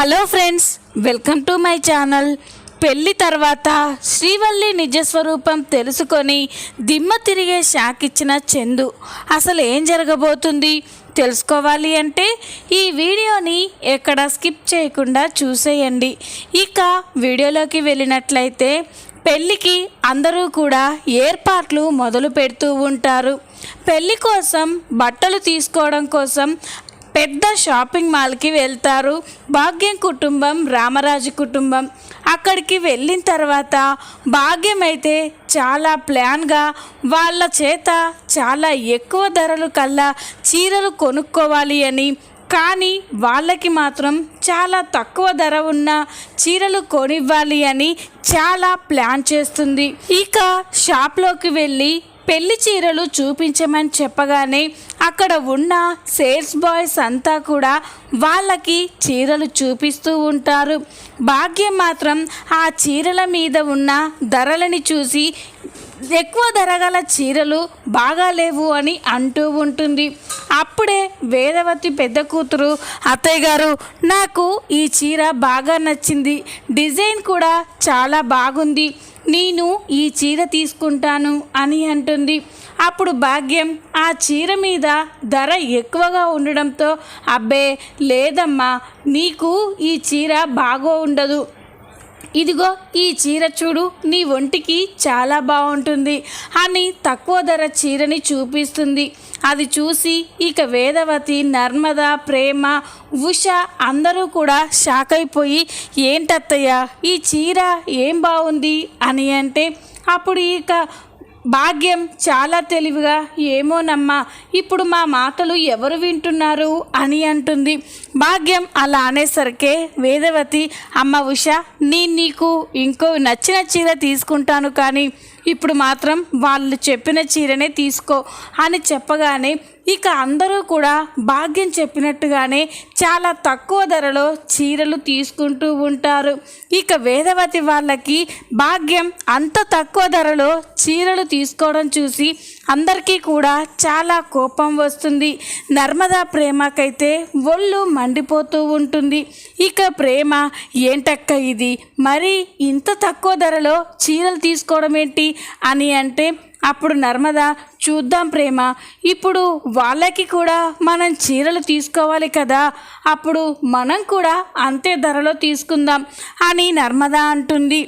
Hello friends welcome to my channel. పెళ్ళి తర్వాత శ్రీవల్లి నిజస్వరూపం తెలుసుకొని దిమ్మ తిరిగే షాక్ ఇచ్చిన చందు. అసలు ఏం జరగబోతుంది? తెలుసుకోవాలి అంటే ఈ వీడియోని ఎక్కడ స్కిప్ చేయకుండా చూసేయండి. ఇక వీడియోలోకి వెళ్ళినట్లయితే పెళ్ళికి అందరూ కూడా ఏర్పాట్లు మొదలు పెడుతూ ఉంటారు. పెళ్ళి కోసం బట్టలు తీసుకోవడం కోసం పెద్ద షాపింగ్ మాల్కి వెళ్తారు. భాగ్యం కుటుంబం రామరాజు కుటుంబం. అక్కడికి వెళ్ళిన తర్వాత భాగ్యం అయితే చాలా ప్లాన్గా వాళ్ళ చేత చాలా ఎక్కువ ధరలు కల్లా చీరలు కొనుక్కోవాలి అని. కానీ వాళ్ళకి మాత్రం చాలా తక్కువ ధర ఉన్న చీరలు కొనివ్వాలి అని చాలా ప్లాన్ చేస్తుంది. ఇక షాప్లోకి వెళ్ళి పెళ్ళి చీరలు చూపించమని చెప్పగానే అక్కడ ఉన్న సేల్స్ బాయ్స్ అంతా కూడా వాళ్ళకి చీరలు చూపిస్తూ ఉంటారు. భాగ్యం మాత్రం ఆ చీరల మీద ఉన్న ధరలని చూసి ఎక్కువ ధర గల చీరలు బాగాలేవు అని అంటూ ఉంటుంది. అప్పుడే వేదవతి పెద్ద కూతురు అత్తయ్య గారు నాకు ఈ చీర బాగా నచ్చింది. డిజైన్ కూడా చాలా బాగుంది. నేను ఈ చీర తీసుకుంటాను అని అంటుంది. అప్పుడు భాగ్యం ఆ చీర మీద ధర ఎక్కువగా ఉండడంతో అబ్బే లేదమ్మా నీకు ఈ చీర బాగో ఉండదు ఇదిగో ఈ చీర చూడు నీ ఒంటికి చాలా బాగుంటుంది. అని తక్కువ ధర చీరని చూపిస్తుంది. అది చూసి ఇక వేదవతి నర్మద ప్రేమ ఉష అందరూ కూడా షాక్ అయిపోయి ఏంటత్తయ్య ఈ చీర ఏం బాగుంది? అని అంటే అప్పుడు ఇక భాగ్యం చాలా తెలివిగా ఏమోనమ్మా ఇప్పుడు మా మాటలు ఎవరు వింటున్నారు? అని అంటుంది. భాగ్యం అలా అనేసరికే వేదవతి అమ్మ ఉష నేను నీకు ఇంకో నచ్చిన చీర తీసుకుంటాను కానీ ఇప్పుడు మాత్రం వాళ్ళు చెప్పిన చీరనే తీసుకో అని చెప్పగానే ఇక అందరూ కూడా భాగ్యం చెప్పినట్టుగానే చాలా తక్కువ ధరలో చీరలు తీసుకుంటూ ఉంటారు. ఇక వేదవతి వాళ్ళకి భాగ్యం అంత తక్కువ ధరలో చీరలు తీసుకోవడం చూసి అందరికీ కూడా చాలా కోపం వస్తుంది. నర్మదా ప్రేమకైతే ఒళ్ళు మండిపోతూ ఉంటుంది. ఇక ప్రేమ ఏంటక్క ఇది? మరి ఇంత తక్కువ ధరలో చీరలు తీసుకోవడం ఏంటి? అని అంటే అప్పుడు నర్మద చూద్దాం ప్రేమ ఇప్పుడు వాళ్ళకి కూడా మనం చీరలు తీసుకోవాలి కదా అప్పుడు మనం కూడా అంతే ధరలో తీసుకుందాం అని నర్మద అంటుంది.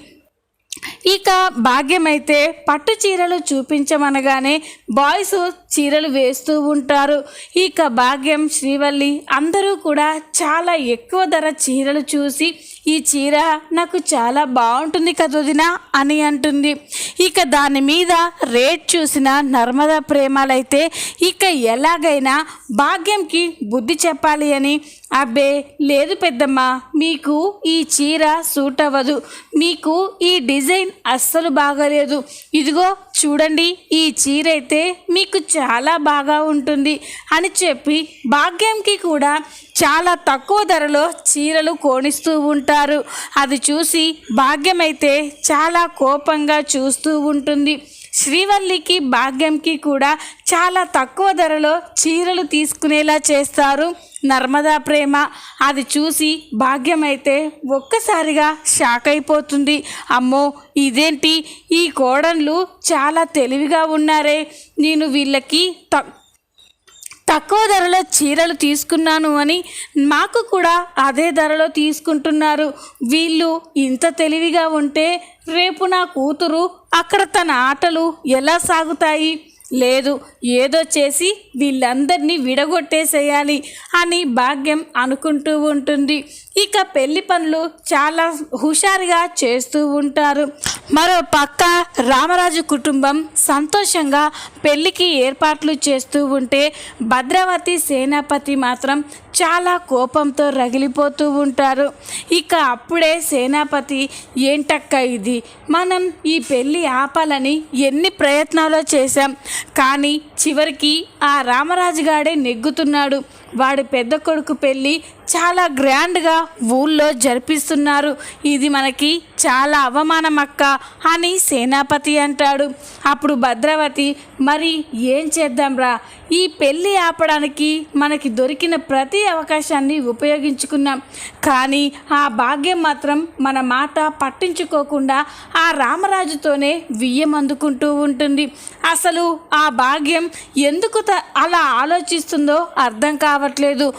ఇక భాగ్యం అయితే పట్టు చీరలు చూపించమనగానే బాయ్స్ చీరలు వేస్తూ ఉంటారు. ఇక భాగ్యం శ్రీవల్లి అందరూ కూడా చాలా ఎక్కువ ధర చీరలు చూసి ఈ చీర నాకు చాలా బాగుంటుంది కదొదినా అని అంటుంది. ఇక దాని మీద రేట్ చూసిన నర్మదా ప్రేమాలైతే ఇక ఎలాగైనా భాగ్యంకి బుద్ధి చెప్పాలి అని అబ్బే లేదు పెద్దమ్మ మీకు ఈ చీర సూట్ అవ్వదు. మీకు ఈ డిజైన్ అస్సలు బాగాలేదు. ఇదిగో చూడండి ఈ చీర అయితే మీకు చాలా బాగా ఉంటుంది అని చెప్పి భాగ్యంకి కూడా చాలా తక్కువ ధరలో చీరలు కోనిస్తూ ఉంటారు. అది చూసి భాగ్యం అయితే చాలా కోపంగా చూస్తూ ఉంటుంది. శ్రీవల్లికి భాగ్యంకి కూడా చాలా తక్కువ ధరలో చీరలు తీసుకునేలా చేస్తారు. నర్మదా ప్రేమ అది చూసి భాగ్యం అయితే ఒక్కసారిగా షాక్ అయిపోతుంది. అమ్మో ఇదేంటి? ఈ కోడన్లు చాలా తెలివిగా ఉన్నారే. నేను వీళ్ళకి త తక్కువ ధరలో చీరలు తీసుకున్నాను అని మాకు కూడా అదే ధరలో తీసుకుంటున్నారు. వీళ్ళు ఇంత తెలివిగా ఉంటే రేపు నా కూతురు అక్కడ తన ఆటలు ఎలా సాగుతాయి? లేదు ఏదో చేసి వీళ్ళందరినీ విడగొట్టేసేయాలి అని భాగ్యం అనుకుంటూ ఉంటుంది. ఇక పెళ్ళి పనులు చాలా హుషారుగా చేస్తూ ఉంటారు. మరో పక్క రామరాజు కుటుంబం సంతోషంగా పెళ్ళికి ఏర్పాట్లు చేస్తూ ఉంటే భద్రావతి సేనాపతి మాత్రం చాలా కోపంతో రగిలిపోతూ ఉంటారు. ఇక అప్పుడే సేనాపతి ఏంటక్క ఇది? మనం ఈ పెళ్ళి ఆపాలని ఎన్ని ప్రయత్నాలు చేశాం. కానీ చివరికి ఆ రామరాజుగాడే నెగ్గుతున్నాడు. వాడి పెద్ద కొడుకు పెళ్ళి చాలా గ్రాండ్గా ఊళ్ళో జరిపిస్తున్నారు. ఇది మనకి చాలా అవమానం అక్క అని సేనాపతి అంటాడు. అప్పుడు భద్రవతి మరి ఏం చేద్దాంరా? ఈ పెళ్ళి ఆపడానికి మనకి దొరికిన ప్రతి అవకాశాన్ని ఉపయోగించుకున్నాం. కానీ ఆ భాగ్యం మాత్రం మన మాట పట్టించుకోకుండా ఆ రామరాజుతోనే వియ్యం అందుకుంటూ ఉంటుంది. అసలు ఆ భాగ్యం ఎందుకు త- అలా ఆలోచిస్తుందో అర్థం కావట్లేదు.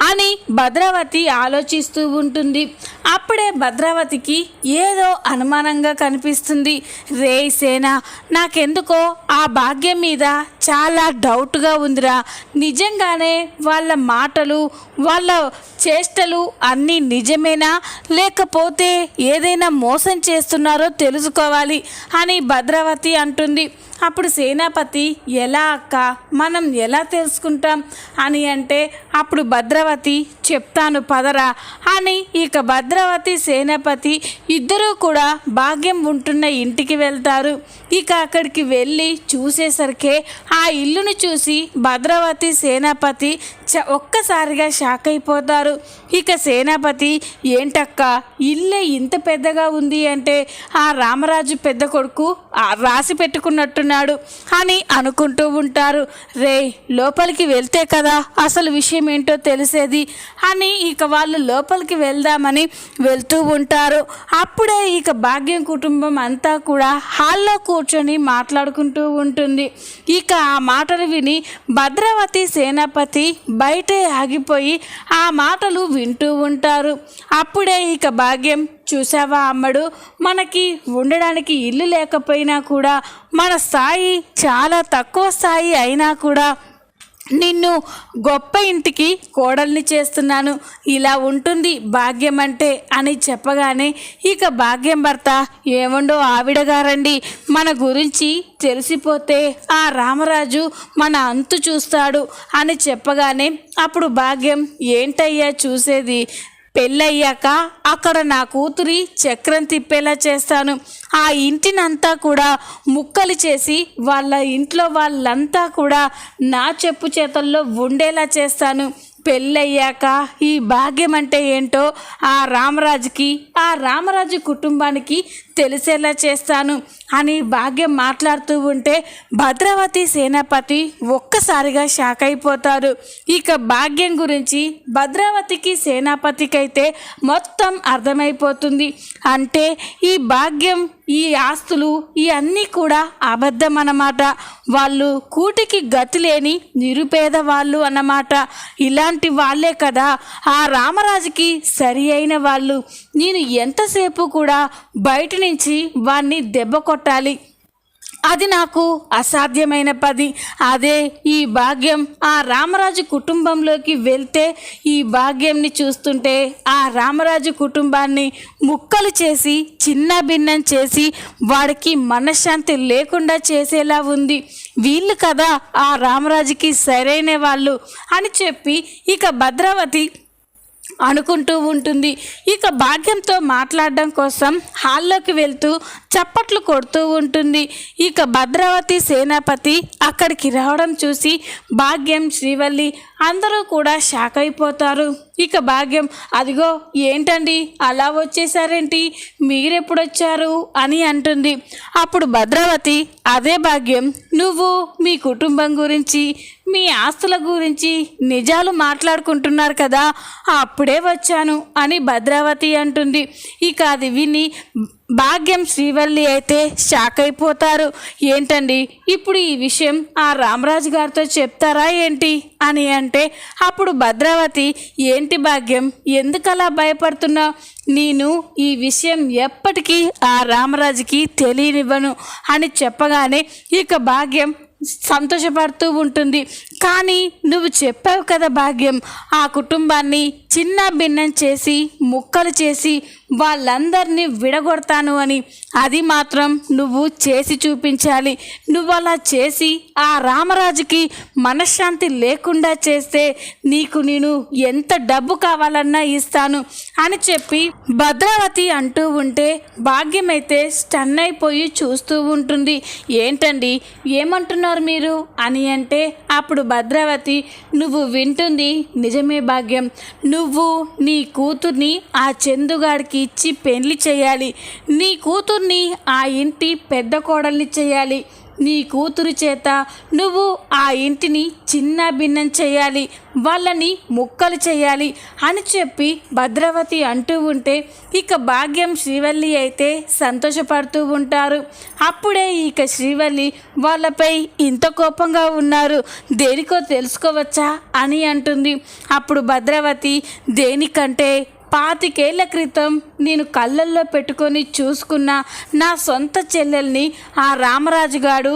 అని భద్రావతి ఆలోచిస్తూ ఉంటుంది. అప్పుడే భద్రావతికి ఏదో అనుమానంగా కనిపిస్తుంది. రే సేన నాకెందుకో ఆ భాగ్యం మీద చాలా డౌట్గా ఉందిరా. నిజంగానే వాళ్ళ మాటలు వాళ్ళ చేష్టలు అన్నీ నిజమేనా? లేకపోతే ఏదైనా మోసం చేస్తున్నారో తెలుసుకోవాలి అని భద్రావతి అంటుంది. అప్పుడు సేనాపతి ఎలా అక్క? మనం ఎలా తెలుసుకుంటాం? అని అంటే అప్పుడు భద్రవతి చెప్తాను పదరా అని ఇక భద్రవతి సేనాపతి ఇద్దరూ కూడా భాగ్యం ఉంటున్న ఇంటికి వెళ్తారు. ఇక అక్కడికి వెళ్ళి చూసేసరికే ఆ ఇల్లును చూసి భద్రవతి సేనాపతి చ ఒక్కసారిగా షాక్ అయిపోతారు. ఇక సేనాపతి ఏంటక్క? ఇల్లే ఇంత పెద్దగా ఉంది అంటే ఆ రామరాజు పెద్ద కొడుకు రాసి పెట్టుకున్నట్టున్నాడు. అని అనుకుంటూ ఉంటారు. రే లోపలికి వెళ్తే కదా అసలు విషయం ఏంటో తెలిసేది? అని ఇక వాళ్ళు లోపలికి వెళ్దామని వెళ్తూ ఉంటారు. అప్పుడే ఇక భాగ్యం కుటుంబం అంతా కూడా హాల్లో కూర్చొని మాట్లాడుకుంటూ ఉంటుంది. ఇక ఆ మాటలు విని భద్రావతి సేనాపతి బయటే ఆగిపోయి ఆ మాటలు వింటూ ఉంటారు. అప్పుడే ఇక భాగ్యం చూసావా అమ్మడు? మనకి ఉండడానికి ఇల్లు లేకపోయినా కూడా మన స్థాయి చాలా తక్కువ స్థాయి అయినా కూడా నిన్ను గొప్ప ఇంటికి కోడల్ని చేస్తున్నాను. ఇలా ఉంటుంది భాగ్యం అంటే అని చెప్పగానే ఇక భాగ్యం భర్త ఏముండో ఆవిడగారండి మన గురించి తెలిసిపోతే ఆ రామరాజు మన అంతు చూస్తాడు అని చెప్పగానే అప్పుడు భాగ్యం ఏంటయ్యా చూసేది? పెళ్ళయ్యాక అక్కడ నా కూతురి చక్రం తిప్పేలా చేస్తాను. ఆ ఇంటినంతా కూడా ముక్కలు చేసి వాళ్ళ ఇంట్లో వాళ్ళంతా కూడా నా చెప్పు చేతల్లో ఉండేలా చేస్తాను. పెళ్ళయ్యాక ఈ భాగ్యం అంటే ఏంటో ఆ రామరాజుకి ఆ రామరాజు కుటుంబానికి తెలిసేలా చేస్తాను అని భాగ్యం మాట్లాడుతూ ఉంటే భద్రావతి సేనాపతి ఒక్కసారిగా షాక్ అయిపోతారు. ఇక భాగ్యం గురించి భద్రావతికి సేనాపతికి అయితే మొత్తం అర్థమైపోతుంది. అంటే ఈ భాగ్యం ఈ ఆస్తులు ఈ అన్నీ కూడా అబద్ధం అన్నమాట వాళ్ళు కూటికి గతి లేని నిరుపేద వాళ్ళు అన్నమాట. ఇలాంటి వాళ్ళే కదా ఆ రామరాజుకి సరి అయిన వాళ్ళు. నేను ఎంతసేపు కూడా బయట నుంచి వాణ్ణి దెబ్బ కొట్టాలి. అది నాకు అసాధ్యమైన పది. అదే ఈ భాగ్యం. ఆ రామరాజు కుటుంబంలోకి వెళ్తే ఈ భాగ్యంని చూస్తుంటే ఆ రామరాజు కుటుంబాన్ని ముక్కలు చేసి చిన్న భిన్నం చేసి వాడికి మనశ్శాంతి లేకుండా చేసేలా ఉంది. వీళ్ళు కదా ఆ రామరాజుకి సరైన వాళ్ళు అని చెప్పి ఇక భద్రావతి అనుకుంటూ ఉంటుంది. ఇక భాగ్యంతో మాట్లాడడం కోసం హాల్లోకి వెళ్తూ చప్పట్లు కొడుతూ ఉంటుంది. ఇక భద్రావతి సేనాపతి అక్కడికి రావడం చూసి భాగ్యం శ్రీవల్లి అందరూ కూడా షాక్ అయిపోతారు. ఇక భాగ్యం అదిగో ఏంటండి? అలా వచ్చేసారేంటి? మీరెప్పుడొచ్చారు? అని అంటుంది. అప్పుడు భద్రావతి అదే భాగ్యం నువ్వు మీ కుటుంబం గురించి మీ ఆస్తుల గురించి నిజాలు మాట్లాడుకుంటున్నారు కదా అప్పుడు వచ్చాను అని భద్రావతి అంటుంది. ఇక అది విని భాగ్యం శ్రీవల్లి అయితే షాక్ అయిపోతారు. ఏంటండి? ఇప్పుడు ఈ విషయం ఆ రామరాజు గారితో చెప్తారా ఏంటి? అని అంటే అప్పుడు భద్రావతి ఏంటి భాగ్యం? ఎందుకలా భయపడుతున్నావు? నేను ఈ విషయం ఎప్పటికీ ఆ రామరాజుకి తెలియనివ్వను అని చెప్పగానే ఇక భాగ్యం సంతోషపడుతూ ఉంటుంది. కానీ నువ్వు చెప్పావు కదా భాగ్యం. ఆ కుటుంబాన్ని చిన్న భిన్నం చేసి ముక్కలు చేసి వాళ్ళందరినీ విడగొడతాను అని. అది మాత్రం నువ్వు చేసి చూపించాలి. నువ్వు అలా చేసి ఆ రామరాజుకి మనశ్శాంతి లేకుండా చేస్తే నీకు నేను ఎంత డబ్బు కావాలన్నా ఇస్తాను అని చెప్పి భద్రావతి అంటూ ఉంటే భాగ్యమైతే స్టన్ అయిపోయి చూస్తూ ఉంటుంది. ఏంటండి? ఏమంటున్నారు మీరు? అని అంటే అప్పుడు భద్రావతి నువ్వు వింటుంది నిజమే భాగ్యం. నువ్వు నీ కూతుర్ని ఆ చందుగాడికి ఇచ్చి పెళ్ళి చేయాలి. నీ కూతుర్ని ఆ ఇంటి పెద్ద కోడల్ని చేయాలి. నీ కూతురు చేత నువ్వు ఆ ఇంటిని చిన్న భిన్నం చేయాలి వాళ్ళని ముక్కలు చేయాలి అని చెప్పి భద్రవతి అంటూ ఉంటే ఇక భాగ్యం శ్రీవల్లి అయితే సంతోషపడుతూ ఉంటారు. అప్పుడే ఇక శ్రీవల్లి వాళ్ళపై ఇంత కోపంగా ఉన్నారు. దేనికో తెలుసుకోవచ్చా అని అంటుంది. అప్పుడు భద్రవతి దేనికంటే పాతికేళ్ళ క్రితం నేను కళ్ళల్లో పెట్టుకొని చూసుకున్న నా సొంత చెల్లెల్ని ఆ రామరాజు గాడు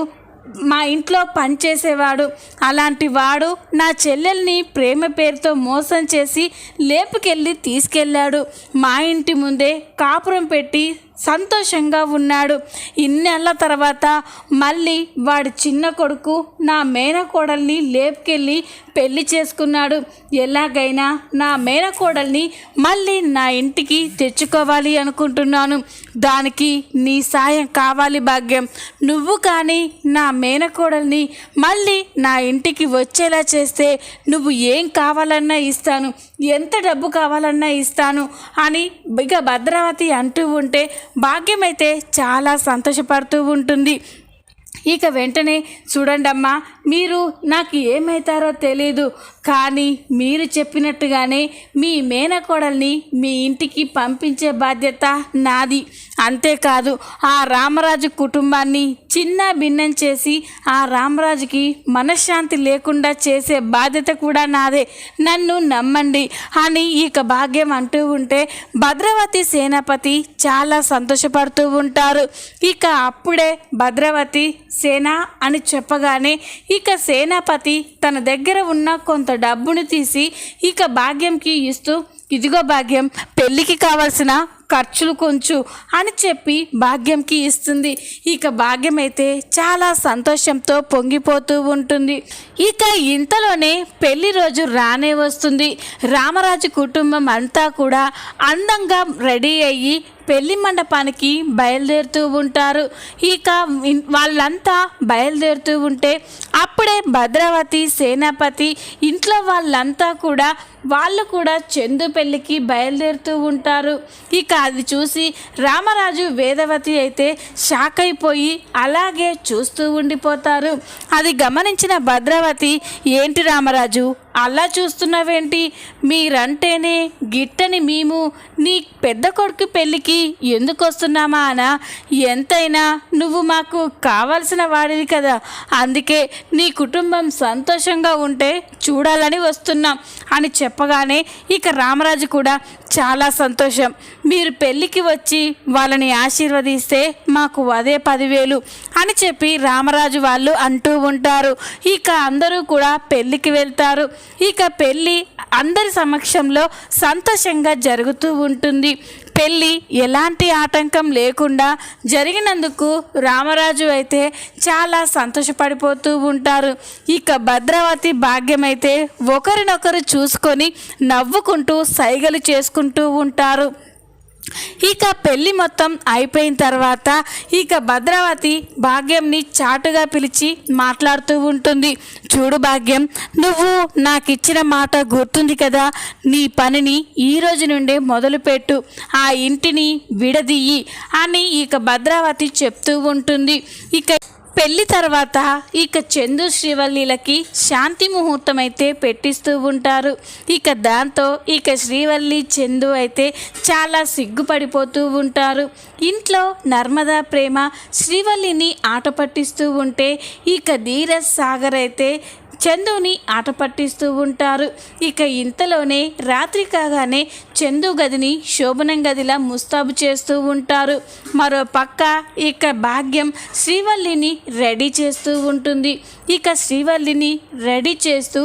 మా ఇంట్లో పనిచేసేవాడు. అలాంటి వాడు నా చెల్లెల్ని ప్రేమ పేరుతో మోసం చేసి లేపుకెళ్ళి తీసుకెళ్ళాడు. మా ఇంటి ముందే కాపురం పెట్టి సంతోషంగా ఉన్నాడు. ఇన్నేళ్ళ తర్వాత మళ్ళీ వాడి చిన్న కొడుకు నా మేనకోడల్ని లేపుకెళ్ళి పెళ్ళి చేసుకున్నాడు. ఎలాగైనా నా మేనకోడల్ని మళ్ళీ నా ఇంటికి తెచ్చుకోవాలి అనుకుంటున్నాను. దానికి నీ సాయం కావాలి భాగ్యం. నువ్వు కానీ నా మేనకోడల్ని మళ్ళీ నా ఇంటికి వచ్చేలా చేస్తే నువ్వు ఏం కావాలన్నా ఇస్తాను. ఎంత డబ్బు కావాలన్నా ఇస్తాను అని ఇక భద్రావతి అంటూ ఉంటే భాగ్యమైతే చాలా సంతోషపడుతూ ఉంటుంది. ఇక వెంటనే చూడండమ్మా మీరు నాకు ఏమవుతారో తెలీదు కానీ మీరు చెప్పినట్టుగానే మీ మేనకోడల్ని మీ ఇంటికి పంపించే బాధ్యత నాది. అంతేకాదు ఆ రామరాజు కుటుంబాన్ని చిన్న భిన్నం చేసి ఆ రామరాజుకి మనశ్శాంతి లేకుండా చేసే బాధ్యత కూడా నాదే. నన్ను నమ్మండి. అని ఇక భాగ్యం అంటూ ఉంటే భద్రవతి సేనాపతి చాలా సంతోషపడుతూ ఉంటారు. ఇక అప్పుడే భద్రవతి సేన అని చెప్పగానే ఇక సేనాపతి తన దగ్గర ఉన్న కొంత డబ్బును తీసి ఇక భాగ్యంకి ఇస్తూ ఇదిగో భాగ్యం పెళ్ళికి కావాల్సిన ఖర్చులు కొంచు అని చెప్పి భాగ్యంకి ఇస్తుంది. ఇక భాగ్యం అయితే చాలా సంతోషంతో పొంగిపోతూ ఉంటుంది. ఇక ఇంతలోనే పెళ్ళి రోజు రానే వస్తుంది. రామరాజు కుటుంబం అంతా కూడా అందంగా రెడీ అయ్యి పెళ్ళి మండపానికి బయలుదేరుతూ ఉంటారు. ఇక వాళ్ళంతా బయలుదేరుతూ ఉంటే అప్పుడే భద్రావతి సేనాపతి ఇంట్లో వాళ్ళంతా కూడా వాళ్ళు కూడా చందు పెళ్ళికి బయలుదేరుతూ ఉంటారు. ఇక అది చూసి రామరాజు వేదవతి అయితే షాక్ అయిపోయి అలాగే చూస్తూ ఉండిపోతారు. అది గమనించిన భద్రావతి ఏంటి రామరాజు అలా చూస్తున్నావేంటి? మీరంటేనే గిట్టని మేము నీ పెద్ద కొడుకు పెళ్ళికి ఎందుకు వస్తున్నామా అనా? ఎంతైనా నువ్వు మాకు కావాల్సిన వాడివి కదా. అందుకే నీ కుటుంబం సంతోషంగా ఉంటే చూడాలని వస్తున్నాం అని చెప్పగానే ఇక రామరాజు కూడా చాలా సంతోషం. మీరు పెళ్ళికి వచ్చి వాళ్ళని ఆశీర్వదిస్తే మాకు అదే పదివేలు అని చెప్పి రామరాజు వాళ్ళు అంటూ ఉంటారు. ఇక అందరూ కూడా పెళ్ళికి వెళ్తారు. ఇక పెళ్ళి అందరి సమక్షంలో సంతోషంగా జరుగుతూ ఉంటుంది. పెళ్ళి ఎలాంటి ఆటంకం లేకుండా జరిగినందుకు రామరాజు అయితే చాలా సంతోషపడిపోతూ ఉంటారు. ఇక భద్రావతి భాగ్యమైతే ఒకరినొకరు చూసుకొని నవ్వుకుంటూ సైగలు చేసుకుంటూ ఉంటారు. ఇక పెళ్ళి మొత్తం అయిపోయిన తర్వాత ఇక భద్రావతి భాగ్యంని చాటుగా పిలిచి మాట్లాడుతూ ఉంటుంది. చూడు భాగ్యం నువ్వు నాకు ఇచ్చిన మాట గుర్తుంది కదా? నీ పనిని ఈ రోజు నుండే మొదలుపెట్టు. ఆ ఇంటిని విడదీయి అని ఇక భద్రావతి చెప్తూ ఉంటుంది. ఇక పెళ్ళి తర్వాత ఇక చందు శ్రీవల్లిలకి శాంతి ముహూర్తం అయితే పెట్టిస్తూ ఉంటారు. ఇక దాంతో ఇక శ్రీవల్లి చందు అయితే చాలా సిగ్గుపడిపోతూ ఉంటారు. ఇంట్లో నర్మదా ప్రేమ శ్రీవల్లిని ఆట పట్టిస్తూ ఉంటే ఇక ధీరజ్ సాగర్ అయితే చందుని ఆట పట్టిస్తూ ఉంటారు. ఇక ఇంతలోనే రాత్రి కాగానే చందు గదిని శోభనం గదిలా ముస్తాబు చేస్తూ ఉంటారు. మరో పక్క ఇక భాగ్యం శ్రీవల్లిని రెడీ చేస్తూ ఉంటుంది. ఇక శ్రీవల్లిని రెడీ చేస్తూ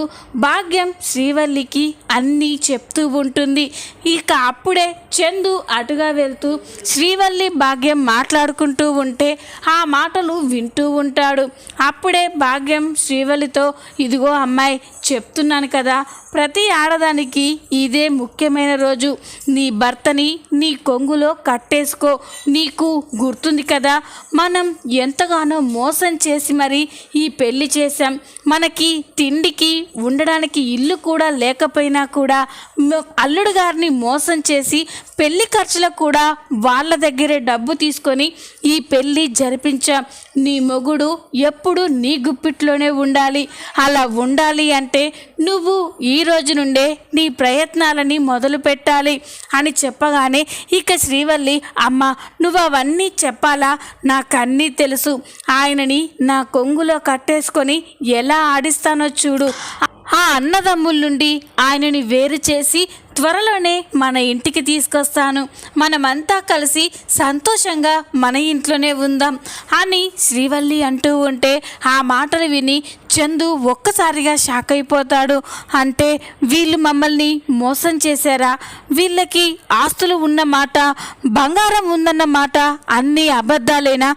భాగ్యం శ్రీవల్లికి అన్నీ చెప్తూ ఉంటుంది. ఇక అప్పుడే చందు అటుగా వెళ్తూ శ్రీవల్లి భాగ్యం మాట్లాడుకుంటూ ఉంటే ఆ మాటలు వింటూ ఉంటాడు. అప్పుడే భాగ్యం శ్రీవల్లితో ఇదిగో అమ్మాయి చెప్తున్నాను కదా ప్రతి ఆడదానికి ఇదే ముఖ్యమైన రోజు. రోజు నీ భర్తని నీ కొంగులో కట్టేసుకో. నీకు గుర్తుంది కదా మనం ఎంతగానో మోసం చేసి మరి ఈ పెళ్ళి చేశాం. మనకి తిండికి ఉండడానికి ఇల్లు కూడా లేకపోయినా కూడా అల్లుడు గారిని మోసం చేసి పెళ్ళి ఖర్చులకు కూడా వాళ్ళ దగ్గరే డబ్బు తీసుకొని ఈ పెళ్ళి జరిపించాం. నీ మొగుడు ఎప్పుడు నీ గుప్పిట్లోనే ఉండాలి. అలా ఉండాలి అంటే నువ్వు ఈ రోజు నుండే నీ ప్రయత్నాలని మొదలు పెట్టాలి అని చెప్పగానే ఇక శ్రీవల్లి అమ్మ నువ్వు అవన్నీ చెప్పాలా? నాకన్నీ తెలుసు. ఆయనని నా కొంగులో కట్టేసుకొని ఎలా ఆడిస్తానో చూడు. ఆ అన్నదమ్ముల నుండి ఆయనని వేరు చేసి త్వరలోనే మన ఇంటికి తీసుకొస్తాను. మనమంతా కలిసి సంతోషంగా మన ఇంట్లోనే ఉందాం అని శ్రీవల్లి అంటూ ఉంటే ఆ మాటలు విని చందు ఒక్కసారిగా షాక్ అయిపోతాడు. అంటే వీళ్ళు మమ్మల్ని మోసం చేశారా? వీళ్ళకి ఆస్తులు ఉన్న మాట బంగారం ఉందన్న మాట అన్నీ అబద్ధాలేనా?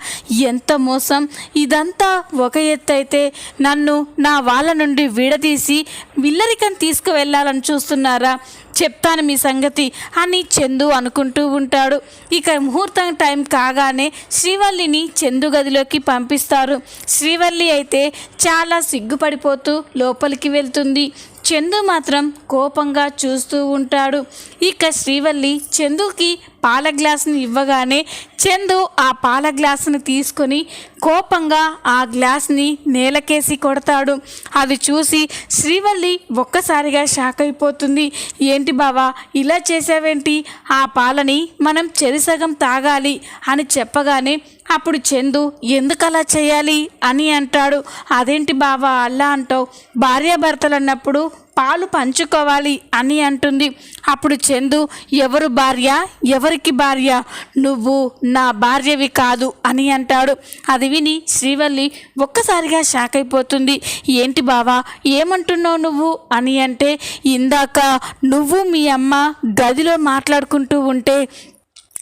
ఎంత మోసం? ఇదంతా ఒక ఎత్తు అయితే నన్ను నా వాళ్ళ నుండి విడదీసి విల్లరికం తీసుకువెళ్ళాలని చూస్తున్నారా? చెప్తాను మీ సంగతి అని చందు అనుకుంటూ ఉంటాడు. ఇక ముహూర్తం టైం కాగానే శ్రీవల్లిని చందు గదిలోకి పంపిస్తారు. శ్రీవల్లి అయితే చాలా సిగ్గుపడిపోతూ లోపలికి వెళ్తుంది. చందు మాత్రం కోపంగా చూస్తూ ఉంటాడు. ఇక శ్రీవల్లి చందుకి పాల గ్లాసుని ఇవ్వగానే చందు ఆ పాల గ్లాసుని తీసుకొని కోపంగా ఆ గ్లాస్ని నేలకేసి కొడతాడు. అది చూసి శ్రీవల్లి ఒక్కసారిగా షాక్ అయిపోతుంది. ఏంటి బావా ఇలా చేసావేంటి ఆ పాలని మనం చెరిసగం తాగాలి అని చెప్పగానే అప్పుడు చందు ఎందుకు అలా చేయాలి? అని అంటాడు. అదేంటి బావా అలా అంటావు? భార్యాభర్తలు అన్నప్పుడు పాలు పంచుకోవాలి అని అంటుంది. అప్పుడు చందు ఎవరు భార్య? ఎవరికి భార్య? నువ్వు నా భార్యవి కాదు అని అంటాడు. అది విని శ్రీవల్లి ఒక్కసారిగా షాక్ అయిపోతుంది. ఏంటి బావా ఏమంటున్నావు నువ్వు? అని అంటే ఇందాక నువ్వు మీ అమ్మ గదిలో మాట్లాడుకుంటూ ఉంటే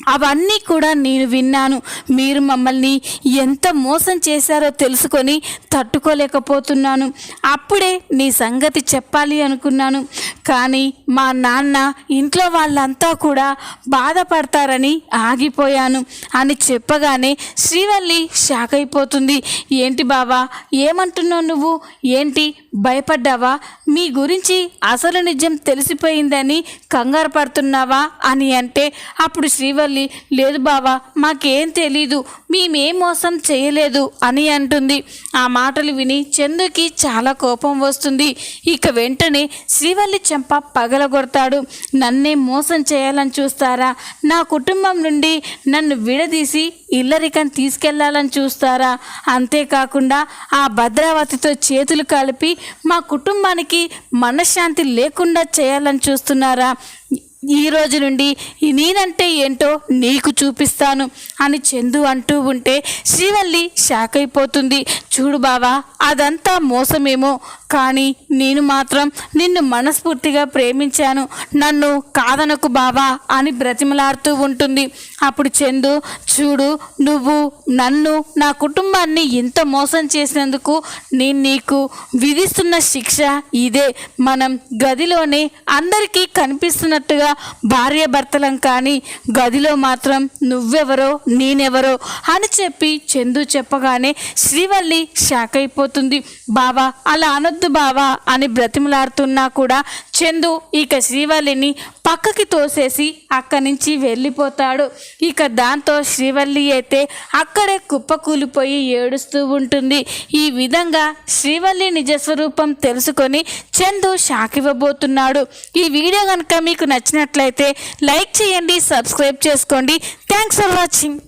అవన్నీ కూడా నేను విన్నాను. మీరు మమ్మల్ని ఎంత మోసం చేశారో తెలుసుకొని తట్టుకోలేకపోతున్నాను. అప్పుడే నీ సంగతి చెప్పాలి అనుకున్నాను. కానీ మా నాన్న ఇంట్లో వాళ్ళంతా కూడా బాధపడతారని ఆగిపోయాను అని చెప్పగానే శ్రీవల్లి షాక్ అయిపోతుంది. ఏంటి బావా? ఏమంటున్నావు నువ్వు? ఏంటి? భయపడ్డావా? మీ గురించి అసలు నిజం తెలిసిపోయిందని కంగారు పడుతున్నావా అని అంటే అప్పుడు శ్రీవల్లి లేదు బావా మాకేం తెలీదు మేమేం మోసం చేయలేదు అని అంటుంది. ఆ మాటలు విని చందుకి చాలా కోపం వస్తుంది. ఇక వెంటనే శ్రీవల్లి చెంప పగలగొడతాడు. నన్నే మోసం చేయాలని చూస్తారా? నా కుటుంబం నుండి నన్ను విడదీసి ఇల్లరికం తీసుకెళ్ళాలని చూస్తారా? అంతేకాకుండా ఆ భద్రావతితో చేతులు కలిపి మా కుటుంబానికి మనశ్శాంతి లేకుండా చేయాలని చూస్తున్నారా? ఈ రోజు నుండి నేనంటే ఏంటో నీకు చూపిస్తాను అని చందు అంటూ ఉంటే శ్రీవల్లి షాక్ అయిపోతుంది చూడు బావా అదంతా మోసమేమో కానీ నేను మాత్రం నిన్ను మనస్ఫూర్తిగా ప్రేమించాను. నన్ను కాదనకు బావా అని బ్రతిమలాడుతూ ఉంటుంది. అప్పుడు చందు చూడు నువ్వు నన్ను నా కుటుంబాన్ని ఇంత మోసం చేసినందుకు నేను నీకు విధిస్తున్న శిక్ష ఇదే. మనం గదిలోనే అందరికీ కనిపిస్తున్నట్టుగా భార్య భర్తలం కానీ గదిలో మాత్రం నువ్వెవరో నేనెవరో అని చెప్పి చందు చెప్పగానే శ్రీవల్లి షాక్ అయిపోతుంది బావా అలా అనొద్దు. బావా అని బ్రతిమలాడుతున్నా కూడా చందు ఇక శ్రీవల్లిని పక్కకి తోసేసి అక్కడి నుంచి వెళ్ళిపోతాడు. ఇక దాంతో శ్రీవల్లి అయితే అక్కడే కుప్పకూలిపోయి ఏడుస్తూ ఉంటుంది. ఈ విధంగా శ్రీవల్లి నిజస్వరూపం తెలుసుకొని చందు షాక్ ఇవ్వబోతున్నాడు ఈ వీడియో కనుక మీకు నచ్చినట్లయితే లైక్ చేయండి సబ్స్క్రైబ్ చేసుకోండి. Thanks for watching